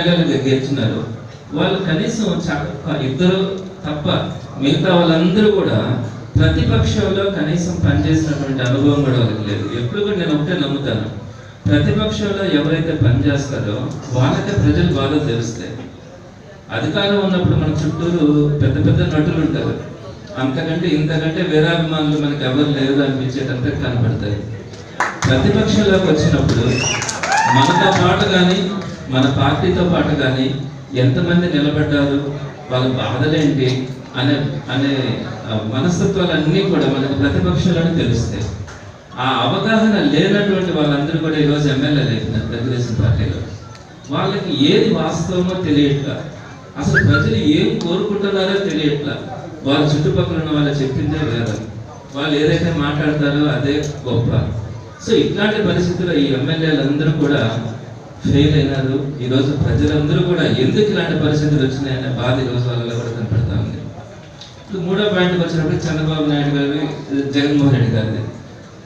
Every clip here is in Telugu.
ఎమ్మెల్యేలు గెలిచినారు వాళ్ళు కనీసం ఇద్దరు తప్ప మిగతా వాళ్ళందరూ కూడా ప్రతిపక్షంలో కనీసం పనిచేసినటువంటి అనుభవం కూడా వాళ్ళకి లేదు. ఎప్పుడు కూడా నేను ఒకటే నమ్ముతాను. ప్రతిపక్షంలో ఎవరైతే పనిచేస్తారో వాళ్ళకే ప్రజలు బాధ తెలుస్తాయి. అధికారం ఉన్నప్పుడు మన చుట్టూరు పెద్ద పెద్ద నటులు ఉంటారు. అంతకంటే ఇంతకంటే వీరాభిమానులు మనకి ఎవరు లేదు అనిపించేటంత కనపడతాయి ప్రతిపక్షంలోకి వచ్చినప్పుడు మనతో పాటు కానీ మన పార్టీతో పాటు కానీ ఎంతమంది నిలబడ్డారు వాళ్ళ బాధలేంటి అనే అనే మనస్తత్వాలన్నీ కూడా మనకు ప్రతిపక్షాలని తెలుస్తాయి. ఆ అవగాహన లేనటువంటి వాళ్ళందరూ కూడా ఈరోజు ఎమ్మెల్యేలు అయిపోయినారు తెలుగుదేశం పార్టీలో. వాళ్ళకి ఏది వాస్తవమో తెలియట్లా. అసలు ప్రజలు ఏం కోరుకుంటున్నారో తెలియట్లా. వాళ్ళ చుట్టుపక్కల ఉన్న వాళ్ళు చెప్పిందే వేరు వాళ్ళు ఏదైతే మాట్లాడతారో అదే గొప్ప. సో ఇట్లాంటి పరిస్థితుల్లో ఈ ఎమ్మెల్యేలందరూ కూడా ఫెయిల్ అయినారు. ఈరోజు ప్రజలందరూ కూడా ఎందుకు ఇలాంటి పరిస్థితులు వచ్చినాయనే బాధ ఈరోజు వాళ్ళలో కూడా కనపడతా ఉంది. ఇప్పుడు మూడో పాయింట్కి వచ్చినప్పుడు చంద్రబాబు నాయుడు గారి జగన్మోహన్ రెడ్డి గారిది.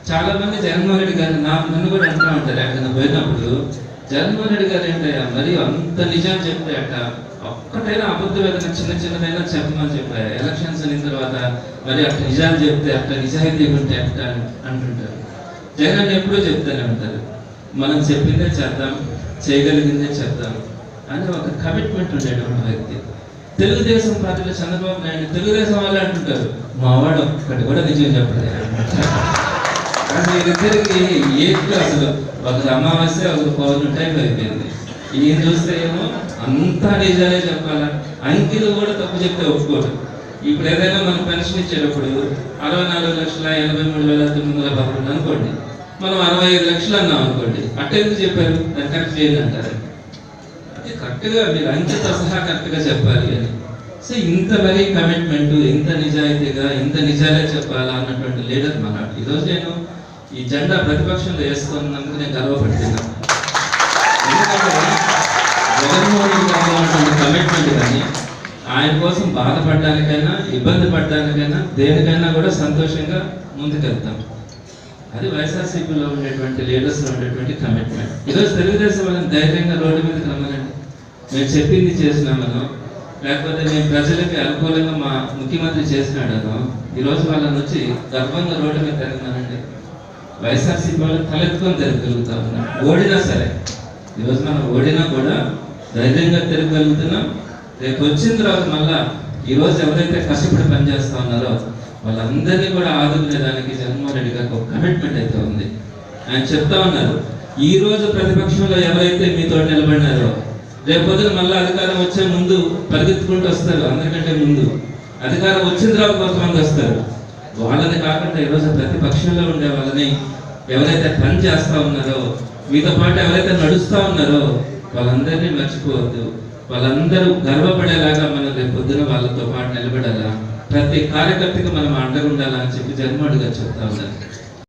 చాలా మంది జగన్మోహన్ రెడ్డి గారిని నా నన్ను కూడా అంటూ ఉంటారు. ఎక్కడికైనా పోయినప్పుడు జగన్మోహన్ రెడ్డి గారు ఏంటయ్యా మరి అంత నిజం చెప్తే అట్ట ఒక్కటైనా అబద్ధం ఏదైనా చిన్న చిన్నదైనా చెప్పమని చెప్పారు ఎలక్షన్స్ అయిన తర్వాత మరి అట్ట నిజాలు చెప్తే అట్ట నిజాయితీ ఉంటే అట్ట అంటుంటారు. జగన్ ఎప్పుడూ చెప్తూనే ఉంటారు. మనం చెప్పిందే చేద్దాం. చేయగలిగిందే చేద్దాం. అని ఒక కమిట్మెంట్ ఉండేటువంటి వ్యక్తి. తెలుగుదేశం పార్టీలో చంద్రబాబు నాయుడు తెలుగుదేశం వాళ్ళే అంటుంటారు. మావాడు ఒక్కటి కూడా నిజం చెప్పలేదు. అసలు ఇద్దరికి ఏంటి అసలు ఒకరు అమావాస్య ఒకరు పౌర్ణమి టైం అయిపోయింది. ఈయన చూస్తే ఏమో అంతా నిజాలే చెప్పాలా? అంకెలు కూడా తప్పు చెప్తే ఒప్పుకోడు ఇప్పుడు ఏదైనా మనం పెన్షన్ ఇచ్చేటప్పుడు అరవై నాలుగు లక్షల ఎనభై మూడు వేల తొమ్మిది వందల పదకొండు అనుకోండి. మనం అరవై ఐదు లక్షలు అన్నాం అనుకోండి అట్టెందుకు చెప్పారు? కరెక్ట్ చేయండి అంటారు. అది కరెక్ట్గా మీరు అంకెతో సహా కరెక్ట్గా చెప్పాలి అని. సో ఇంత మరీ కమిట్మెంట్ ఇంత నిజాయితీగా ఇంత నిజాలే చెప్పాలా అన్నటువంటి లీడర్ మన ఈరోజు నేను ఈ జెండా ప్రతిపక్షంలో వేస్తున్నందుకు నేను గర్వపడుతున్నాను. ఎందుకంటే జగన్మోహన్ రెడ్డి కమిట్మెంట్ కానీ ఆయన కోసం బాధపడడానికైనా ఇబ్బంది పడడానికైనా దేనికైనా కూడా సంతోషంగా ముందుకెళ్తాం. అది వైఎస్ఆర్సీపీలో ఉండేటువంటి లీడర్స్లో ఉండేటువంటి కమిట్మెంట్ ఈరోజు తెలుగుదేశం వాళ్ళని ధైర్యంగా రోడ్డు మీదకి రమ్మనండి మేము చెప్పింది చేసినామనో లేకపోతే మేము ప్రజలకి అనుకూలంగా మా ముఖ్యమంత్రి చేసినాడనో ఈరోజు వాళ్ళని వచ్చి గర్వంగా రోడ్డు మీద తిరగమనండి. వైఎస్ఆర్సీపీ వాళ్ళు తలెత్తుకొని తిరగలుగుతా ఉన్నాం. ఓడినా సరే. ఈరోజు మనం ఓడినా కూడా ధైర్యంగా తిరగలుగుతున్నాం రేపు వచ్చిన తర్వాత మళ్ళా ఈరోజు ఎవరైతే కష్టపడి పనిచేస్తా ఉన్నారో వాళ్ళందరినీ కూడా ఆదుకునేదానికి జగన్మోహన్ రెడ్డి గారికి ఒక కమిట్మెంట్ అయితే ఉంది. ఆయన చెప్తా ఉన్నారు ఈ రోజు ప్రతిపక్షంలో ఎవరైతే మీతో నిలబడినారో రేపు పొద్దున మళ్ళీ అధికారం వచ్చే ముందు పరిగెత్తుకుంటూ వస్తారు అందరికంటే ముందు. అధికారం వచ్చిన తర్వాత కొంతమంది వస్తారు. వాళ్ళని కాకుండా ఈరోజు ప్రతిపక్షంలో ఉండే వాళ్ళని ఎవరైతే పని చేస్తా ఉన్నారో మీతో పాటు ఎవరైతే నడుస్తూ ఉన్నారో వాళ్ళందరినీ మర్చిపోవద్దు. వాళ్ళందరూ గర్వపడేలాగా మనం రేపు పొద్దున వాళ్ళతో పాటు నిలబడాలా ప్రతి కార్యకర్తకి మనం అండగా ఉండాలని చెప్పి జగన్మోహన్ గారు చెప్తా ఉన్నారు.